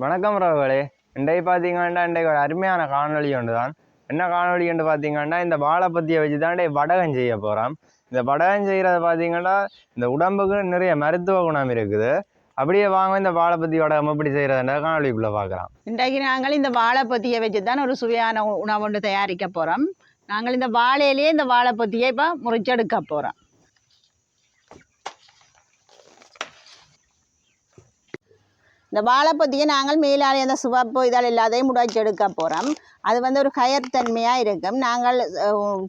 வணக்கம் ரவகளே இன்றைக்கு பார்த்தீங்கன்னா இன்றைக்கு ஒரு அருமையான காணொளி ஒன்று தான் என்ன காணொளி என்று பார்த்தீங்கன்னா இந்த வாழைப்பத்தியை வச்சு தான் வடகம் செய்ய போகிறோம் இந்த வடகம் செய்கிறத பார்த்தீங்கன்னா இந்த உடம்புக்கு நிறைய மருத்துவ குணம் இருக்குது. அப்படியே வாங்க இந்த வாழைப்பத்தி வடகம் எப்படி செய்கிறதுன்ற காணொலிக்குள்ளே பார்க்கலாம். இன்றைக்கு நாங்கள் இந்த வாழைப்பத்தியை வச்சு தான் ஒரு சுவையான உணவு ஒன்று தயாரிக்க போகிறோம் நாங்கள் இந்த வாழையிலேயே இந்த வாழைப்பத்தியை இப்போ முறிச்செடுக்க போகிறோம் இந்த வாழைப்பத்தியை நாங்கள் மேலாலே அந்த சிவப்பு இதால் எல்லாத்தையும் முடைச்செடுக்க போகிறோம் அது வந்து ஒரு கயர்த்தன்மையாக இருக்கும். நாங்கள்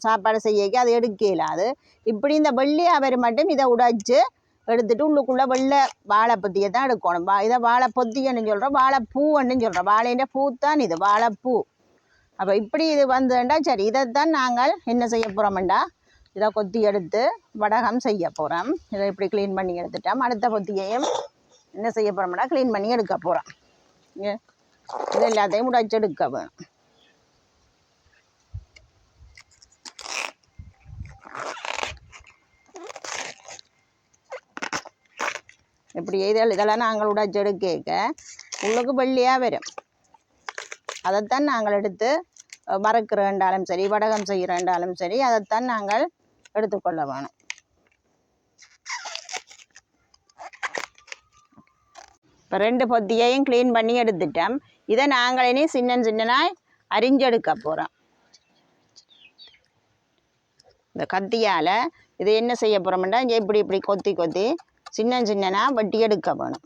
சாப்பாடு செய்யக்கு அது எடுக்க இயலாது இப்படி இந்த வெள்ளி அவர் மட்டும் இதை உடைச்சு எடுத்துட்டு உள்ளுக்குள்ளே வெள்ளை வாழைப்பத்தியை தான் எடுக்கணும். வா இதை வாழைப்பொத்தின்னு சொல்கிறோம் வாழைப்பூன்னு சொல்கிறோம் வாழைன்ற பூ தான் இது வாழைப்பூ. அப்போ இப்படி இது வந்துண்டா சரி இதைத்தான் நாங்கள் என்ன செய்ய போகிறோம்டா இதை கொத்தி எடுத்து வடகம் செய்ய போகிறோம் இதை இப்படி க்ளீன் பண்ணி எடுத்துட்டோம். அடுத்த கொத்தியையும் என்ன செய்ய போகிறோம்னா க்ளீன் பண்ணி எடுக்க போகிறோம் இது எல்லாத்தையும் உடைச்சு எடுக்க வேணும் இப்படி இதெல்லாம் இதெல்லாம் நாங்கள் உடைச்சு எடுக்க உள்ளுக்கு வெள்ளியாக வரும். அதைத்தான் நாங்கள் எடுத்து அஹ், சரி வடகம் செய்கிறேன்டாலும் சரி அதைத்தான் நாங்கள் எடுத்துக்கொள்ள வேணும். இப்போ ரெண்டு பொத்தியையும் க்ளீன் பண்ணி எடுத்துட்டோம் இதை நாங்கள் இனி சின்ன சின்னனாய் அரிஞ்செடுக்க போகிறோம் இந்த கத்தியால் இதை என்ன செய்ய போகிறோம்னா இப்படி இப்படி கொத்தி கொத்தி சின்ன சின்னனா வெட்டி எடுக்க வேணும்.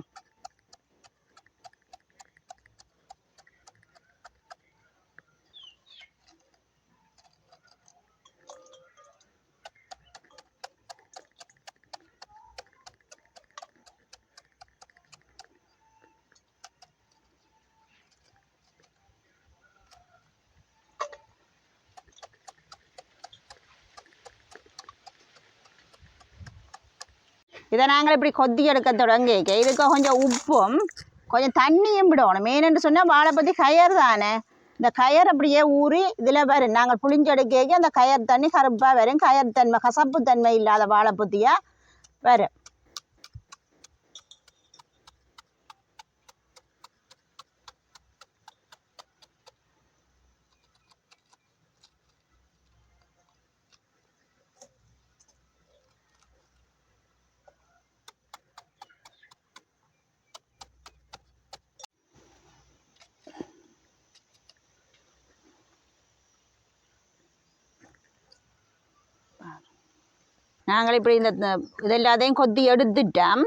இதை நாங்கள் இப்படி கொத்தி எடுக்க தொடங்கிக்க இதுக்கு கொஞ்சம் உப்பும் கொஞ்சம் தண்ணியும் விடணும். மெயின்னு சொன்னால் வாழைப்பத்தி கயர் தானே. இந்த கயர் அப்படியே ஊறி இதில் வரும். நாங்கள் புளிஞ்செடுக்க அந்த கயர் தண்ணி கருப்பாக வரும். கயர் தன்மை கசப்பு தன்மை இல்லாத வாழைப்பத்தியாக வரும். நாங்கள் இப்படி இந்த இந்த இது எல்லாத்தையும் கொத்தி எடுத்துட்டோம்.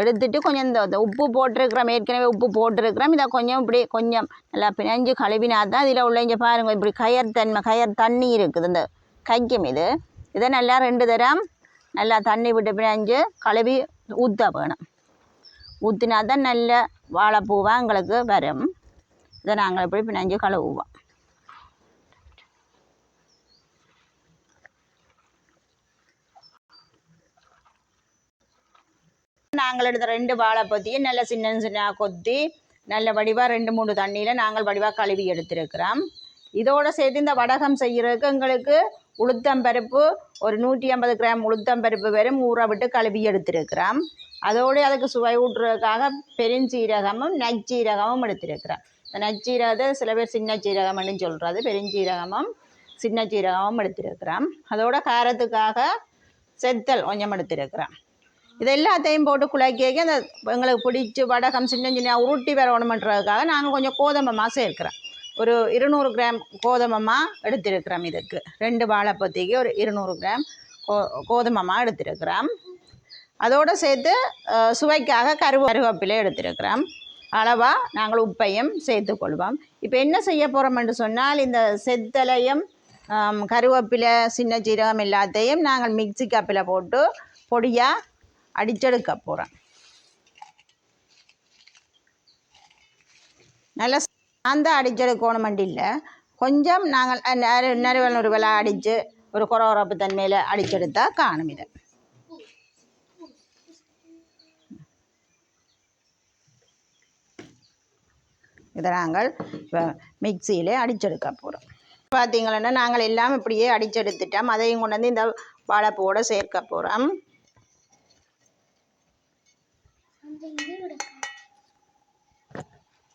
எடுத்துட்டு கொஞ்சம் இந்த உப்பு போட்டிருக்கிறோம். ஏற்கனவே உப்பு போட்டிருக்கிறோம். இதை கொஞ்சம் இப்படி கொஞ்சம் நல்லா பிணைஞ்சு கழுவினா தான் இதில் உள்ள இங்கே பாருங்கள் இப்படி கயர் தன்மை கயர் தண்ணி இருக்குது. இந்த கைக்கும் இது. இதை நல்லா ரெண்டு தரம் நல்லா தண்ணி விட்டு பிணைஞ்சு கழுவி ஊற்ற வேணும். ஊற்றினா தான் நல்ல வாழைப்பூவாக எங்களுக்கு வரும். இதை நாங்கள் இப்படி பிணைஞ்சு கழுவுவோம். நாங்கள் எடுத்த ரெண்டு வாழைப்பத்தியும் நல்ல சின்ன சின்ன கொத்தி நல்ல வடிவாக ரெண்டு மூணு தண்ணியில் நாங்கள் வடிவாக கழுவி எடுத்திருக்கிறோம். இதோடு சேர்த்து இந்த வடகம் செய்கிறதுக்கு எங்களுக்கு உளுத்தம்பருப்பு ஒரு நூற்றி ஐம்பது கிராம் உளுத்தம்பருப்பு வெறும் ஊற விட்டு கழுவி எடுத்திருக்கிறோம். அதோடு அதுக்கு சுவை ஊட்டுறதுக்காக பெருஞ்சீரகமும் நச்சீரகமும் எடுத்திருக்கிறோம். இந்த நச்சீரகத்தை சில பேர் சின்ன சீரகம்னு சொல்கிறது பெருஞ்சீரகமும் சின்ன சீரகமும் எடுத்திருக்கிறோம். அதோட காரத்துக்காக செத்தல் கொஞ்சம் எடுத்திருக்கிறோம். இது எல்லாத்தையும் போட்டு குழக்கி அந்த எங்களுக்கு பிடிச்சி வடகம் சின்ன சின்ன உருட்டி வரணுமன்றதுக்காக நாங்கள் கொஞ்சம் கோதம்பமாக சேர்க்கிறோம். ஒரு இருநூறு கிராம் கோதம்பமாக எடுத்திருக்கிறோம் இதுக்கு. ரெண்டு வாழைப்பத்திக்கு ஒரு இருநூறு கிராம் கோ கோதுமமாக எடுத்திருக்கிறோம். அதோடு சேர்த்து சுவைக்காக கருவ கருவேப்பிலை எடுத்திருக்கிறோம். அளவாக நாங்கள் உப்பையும் சேர்த்துக்கொள்வோம் இப்போ என்ன செய்ய போகிறோம்னு சொன்னால் இந்த செத்தலையும் கருவேப்பிலை சின்ன சீரகம் எல்லாத்தையும் நாங்கள் மிக்ஸி கப்பில் போட்டு பொடியாக அடிச்செடுக்க போகிறோம் நல்லா அந்த அடிச்செடுக்கணும் இல்லை கொஞ்சம் நாங்கள் நறு நறுவல் நுறுவலாக அடித்து ஒரு குறவரப்பு தன்மையில் அடிச்செடுத்தா காணும் இதை. இதை நாங்கள் இப்போ மிக்சியிலே அடிச்செடுக்க போகிறோம் பார்த்தீங்களன்னா நாங்கள் எல்லாம் இப்படியே அடிச்செடுத்துட்டோம். அதையும் கொண்டு வந்து இந்த வாழைப்பூவோட சேர்க்க போகிறோம்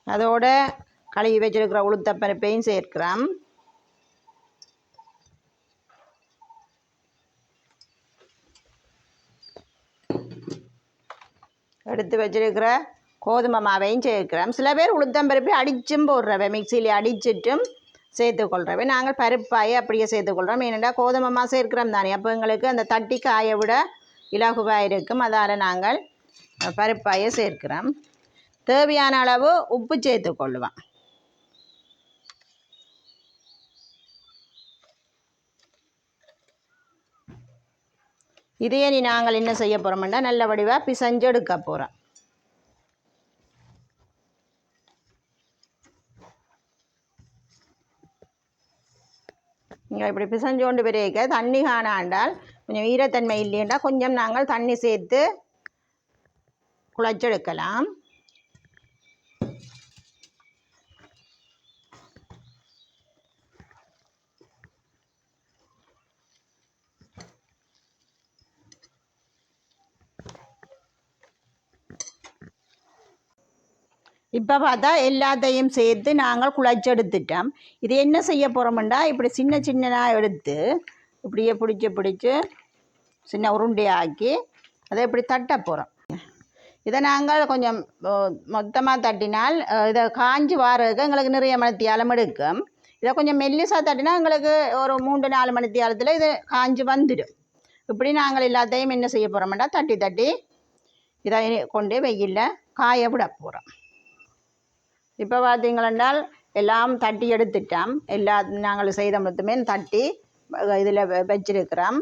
அதோட கழுவி வச்சிருக்கிற உளுத்தப்பருப்பையும் சேர்க்கிறோம். எடுத்து வச்சிருக்கிற கோதுமை மாவையும் சேர்க்கிறோம். சில பேர் உளுத்தம்பருப்பை அடிச்சும் போடுறவை மிக்சியில் அடிச்சிட்டும் சேர்த்துக்கொள்றவை நாங்கள் பருப்பாயை அப்படியே சேர்த்துக்கொள்கிறோம் ஏனெண்டா கோதுமை மாவு சேர்க்கிறோம் தானே. அப்போ எங்களுக்கு அந்த தட்டி காயை விட இலகுவாக இருக்கும். அதால் நாங்கள் பருப்பாயை சேர்க்கிறோம் தேவையான அளவு உப்பு சேர்த்து கொள்ளுவான். இதையே நீ நாங்கள் என்ன செய்ய போகிறோம்னா நல்ல வடிவாக பிசைஞ்சு எடுக்க போகிறோம் நீங்கள் இப்படி பிசைஞ்சோண்டு கொண்டு தண்ணி காணாண்டால் கொஞ்சம் ஈரத்தன்மை இல்லையண்டா கொஞ்சம் நாங்கள் தண்ணி சேர்த்து குழச்செடுக்கலாம் இப்போ பார்த்தா எல்லாத்தையும் சேர்த்து நாங்கள் குழச்செடுத்துட்டோம் இது என்ன செய்ய போகிறோம்டா இப்படி சின்ன சின்னதாக எடுத்து இப்படியே பிடிச்சி பிடிச்சி சின்ன உருண்டையாக்கி அதை இப்படி தட்ட போகிறோம் இதை நாங்கள் கொஞ்சம் மொத்தமாக தட்டினால் இதை காஞ்சி வாரதுக்கு எங்களுக்கு நிறைய மணித்தியாலம் எடுக்கும். இதை கொஞ்சம் மெல்லிசாக தட்டினா எங்களுக்கு ஒரு மூன்று நாலு மணித்தியாலத்தில் இது காஞ்சி வந்துடும். இப்படி நாங்கள் எல்லாத்தையும் என்ன செய்ய போகிறோம்டா தட்டி தட்டி இதை கொண்டு வெயிலில் காய விட போகிறோம் இப்போ பார்த்தீங்களென்றால் எல்லாம் தட்டி எடுத்துட்டோம். எல்லா நாங்கள் செய்த மட்டுமே தட்டி இதில் வச்சிருக்கிறோம்.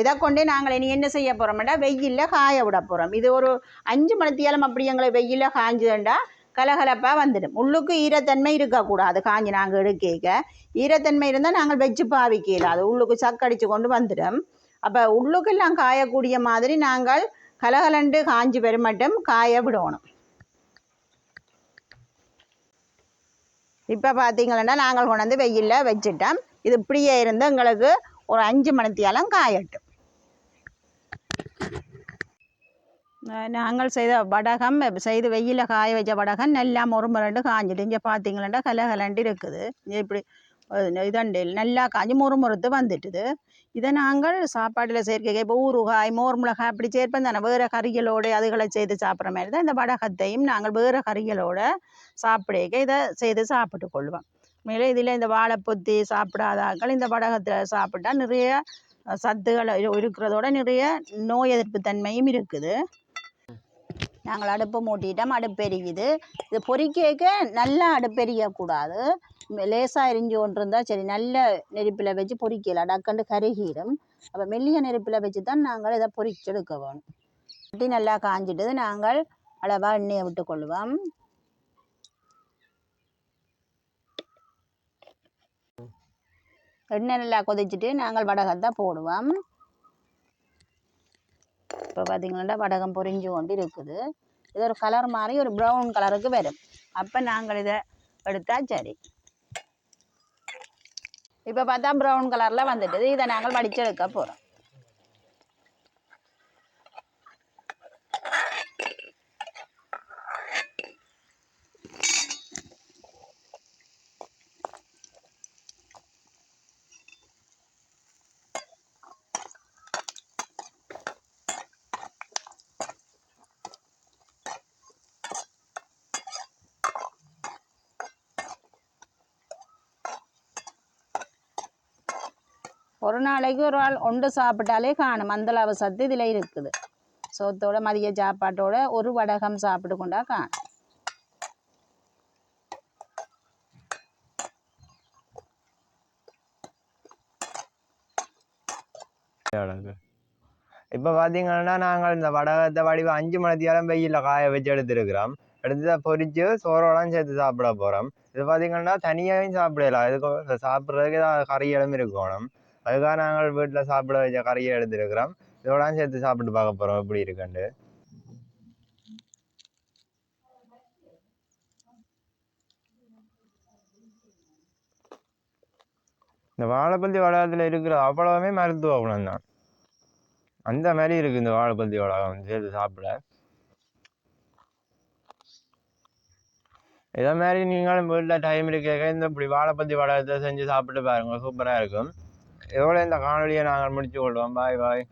இதை கொண்டு நாங்கள் இனி என்ன செய்ய போகிறோம்டா வெயிலில் காய விட போகிறோம் இது ஒரு அஞ்சு மணித்தியாலம் அப்படி எங்களை வெயிலில் காய்ஞ்சதுண்டா கலகலப்பாக வந்துடும். உள்ளுக்கு ஈரத்தன்மை இருக்கக்கூடாது காஞ்சி நாங்கள் எடுக்க ஈரத்தன்மை இருந்தால் நாங்கள் வச்சு பாவிக்கல அது உள்ளுக்கு சக்கடிச்சு கொண்டு வந்துடும். அப்போ உள்ளுக்கெல்லாம் காயக்கூடிய மாதிரி நாங்கள் கலகலண்டு காஞ்சி பெருமட்டும் காய விடணும். இப்போ பார்த்தீங்களா நாங்கள் கொண்டு வந்து வெயிலில் வச்சுட்டோம். இது இப்படியே இருந்து எங்களுக்கு ஒரு அஞ்சு மணித்தியாலம் காயட்டும். நாங்கள் செய்த வடகம் செய்து வெயிலில் காய வச்ச வடகம் நல்லா முறுமுரண்டு காஞ்சிட்டு இங்கே பார்த்தீங்களா கலகலண்டு இருக்குது இப்படி இதண்டில் நல்லா காஞ்சி முறுமுறுத்து வந்துட்டுது. இதை நாங்கள் சாப்பாட்டில் சேர்க்க இப்போ ஊறுகாய் மோர் மிளகாய் அப்படி சேர்ப்போம் தானே. வேறு கறிகளோடு அதுகளை செய்து சாப்பிட்ற மாதிரி தான் இந்த வடகத்தையும் நாங்கள் வேறு கறிகளோடு சாப்பிடுக்க இதை செய்து சாப்பிட்டு கொள்வோம். மேலே இதில் இந்த வாழைப்பொத்தி சாப்பிடாதாக்கள் இந்த படகத்தில் சாப்பிட்டா நிறைய சத்துக்களை இருக்கிறதோட நிறைய நோய் எதிர்ப்பு தன்மையும் இருக்குது. நாங்கள் அடுப்பு மூட்டிட்டோம் அடுப்பு இது பொரிக்க நல்லா அடுப்பு எரியக்கூடாது. லேசாக எரிஞ்சு கொண்டு இருந்தால் சரி நல்ல நெருப்பில் வச்சு பொறிக்கல டக்குண்டு கருகிடும் அப்போ மெல்லிய நெருப்பில் வச்சு தான் நாங்கள் இதை பொறிச்செடுக்க வேணும். சட்டி நல்லா காஞ்சிட்டது நாங்கள் அளவாக எண்ணெயை விட்டு கொள்வோம் எண்ணெய் நல்லா கொதிச்சுட்டு நாங்கள் வடகத்தை போடுவோம் இப்போ பார்த்தீங்கன்னா வடகம் பொரிஞ்சு கொண்டு இருக்குது இது ஒரு கலர் மாதிரி ஒரு ப்ரௌன் கலருக்கு வரும் அப்போ நாங்கள் இதை எடுத்தா சரி இப்போ பார்த்தா ப்ரௌன் கலரில் வந்துட்டுது இதை நாங்கள் வடிச்செடுக்க போகிறோம் ஒரு நாளைக்கு ஒரு ஆள் ஒன்று சாப்பிட்டாலே காணும். அந்த சத்து இதில் இருக்குது. சோத்தோட மதிய சாப்பாட்டோட ஒரு வடகம் சாப்பிட்டு கொண்டா காணும் இப்போ பார்த்தீங்கன்னா நாங்கள் இந்த வடகத்தை வடிவ அஞ்சு மணித்தியாலம் வெயிலில் காய வச்சு எடுத்துருக்கிறோம். எடுத்து அதை பொரிச்சு சோறோடலாம் சேர்த்து சாப்பிட போகிறோம் இது பார்த்தீங்கன்னா தனியாகவும் சாப்பிடலாம். இதுக்கு சாப்பிட்றதுக்கு ஏதாவது கறிகளும் இருக்கணும். அதுக்காக நாங்கள் வீட்டில் சாப்பிட வச்ச கறியை எடுத்துருக்கிறோம். இதோட சேர்த்து சாப்பிட்டு பார்க்க போகிறோம் எப்படி இருக்குண்டு இந்த வாழைப்பந்தி வளாகத்தில் இருக்கிற அவ்வளவுமே மருத்துவ குணம் தான் அந்த மாதிரி இருக்கு இந்த வாழைப்பந்தி வளாகம் சேர்த்து சாப்பிட. இதே மாதிரி நீங்களும் வீட்டில் டைம் இருக்க இந்த இப்படி வாழைப்பந்தி வளாகத்தை செஞ்சு சாப்பிட்டு பாருங்க. சூப்பராக இருக்கும். இதோட இந்த காணொலியை நாங்கள் முடிச்சு கொள்வோம் பாய் பாய்